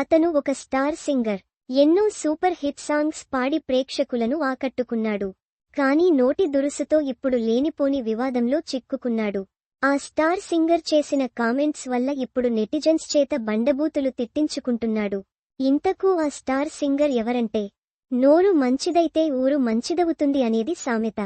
అతను ఒక star singer. ఎన్నో సూపర్ హిట్ సాంగ్స్ పాడి ప్రేక్షకులను ఆకట్టుకున్నాడు. కానీ నోటి దురుసుతో ఇప్పుడు లేనిపోని వివాదంలో చిక్కుకున్నాడు. ఆ స్టార్ సింగర్ చేసిన కామెంట్స్ వల్ల ఇప్పుడు నెటిజన్స్ చేత బండబూతులు తిట్టించుకుంటున్నాడు. ఇంతకు ఆ స్టార్ సింగర్ ఎవరంటే? నోరు మంచిదైతే ఊరు మంచిదవుతుంది అనేది సామెత.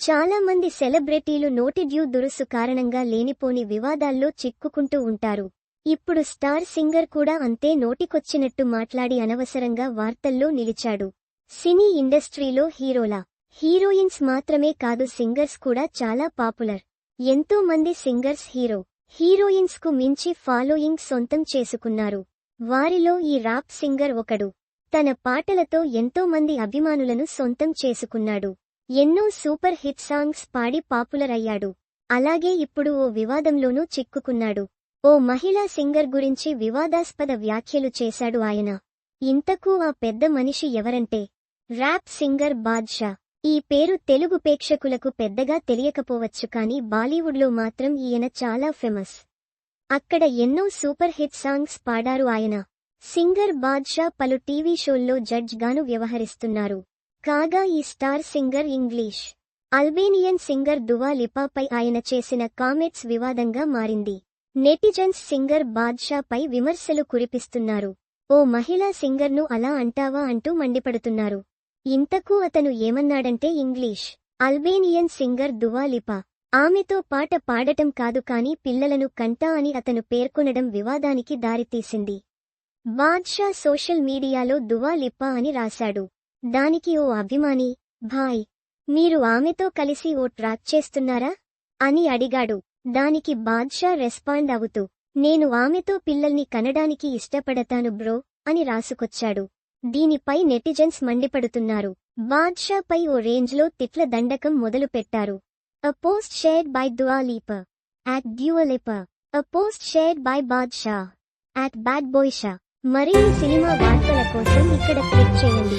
చాలా మంది సెలబ్రిటీలు నోటి డ్యూ దురుసు కారణంగా లేనిపోని వివాదాల్లో చిక్కుకుంటూ ఉంటారు. ఇప్పుడు స్టార్ సింగర్ కూడా అంతే నోటికొచ్చినట్టు మాట్లాడి అనవసరంగా వార్తల్లో నిలిచాడు. సినీ ఇండస్ట్రీలో హీరోలా. హీరోయిన్స్ మాత్రమే కాదు సింగర్స్ కూడా చాలా పాపులర్. ఎంతో మంది సింగర్స్ హీరో. హీరోయిన్స్కు మించి ఫాలోయింగ్ సొంతం చేసుకున్నారు. వారిలో ఈ రాప్ సింగర్ ఒకడు. తన పాటలతో ఎంతో మంది అభిమానులను సొంతం చేసుకున్నాడు. ఎన్నో సూపర్ హిట్ సాంగ్స్ పాడి పాపులర్ అయ్యాడు. అలాగే ఇప్పుడు ఓ వివాదంలోనూ చిక్కుకున్నాడు. ఓ మహిళా సింగర్ గురించి వివాదాస్పద వ్యాఖ్యలు చేశాడు ఆయన. ఇంతకూ ఆ పెద్ద మనిషి ఎవరంటే? Rap singer Badshah. ఈ పేరు తెలుగు ప్రేక్షకులకు పెద్దగా తెలియకపోవచ్చు కానీ బాలీవుడ్లో మాత్రం ఈయన చాలా ఫేమస్. అక్కడ ఎన్నో సూపర్ హిట్ సాంగ్స్ పాడారు ఆయన. సింగర్ బాద్షా పలు టీవీ షోల్లో జడ్జ్ గాను వ్యవహరిస్తున్నారు. కాగా ఈ star singer English. Albanian singer Dua లిపాపై ఆయన చేసిన కామెంట్స్ వివాదంగా మారింది. నెటిజన్స్ సింగర్ బాద్షాపై విమర్శలు కురిపిస్తున్నారు. ఓ మహిళా సింగర్ను అలా అంటావా అంటూ మండిపడుతున్నారు. ఇంతకు అతను ఏమన్నాడంటే ఇంగ్లీష్. అల్బేనియన్ సింగర్ దువాలిపా ఆమెతో పాట పాడటం కాదు కాని పిల్లలను కంటా అని అతను పేర్కొనడం వివాదానికి దారితీసింది. బాద్షా సోషల్ మీడియాలో దువాలిప్పా అని రాశాడు. దానికి ఓ అభిమాని భాయ్ మీరు ఆమెతో కలిసి ఓ ట్రాక్ చేస్తున్నారా? అని అడిగాడు. దానికి బాద్షా రెస్పాండ్ అవుతూ నేను ఆమెతో పిల్లల్ని కనడానికి ఇష్టపడతాను బ్రో అని రాసుకొచ్చాడు. దీనిపై నెటిజన్స్ మండిపడుతున్నారు. బాద్షాపై ఓ రేంజ్లో తిట్ల దండకం మొదలుపెట్టారు. A post shared by Dua Lipa at Dua Lipa a post shared by Badshah at bad boy shah మరిన్ని సినిమా వార్తల కోసం ఇక్కడ క్లిక్ చేయండి.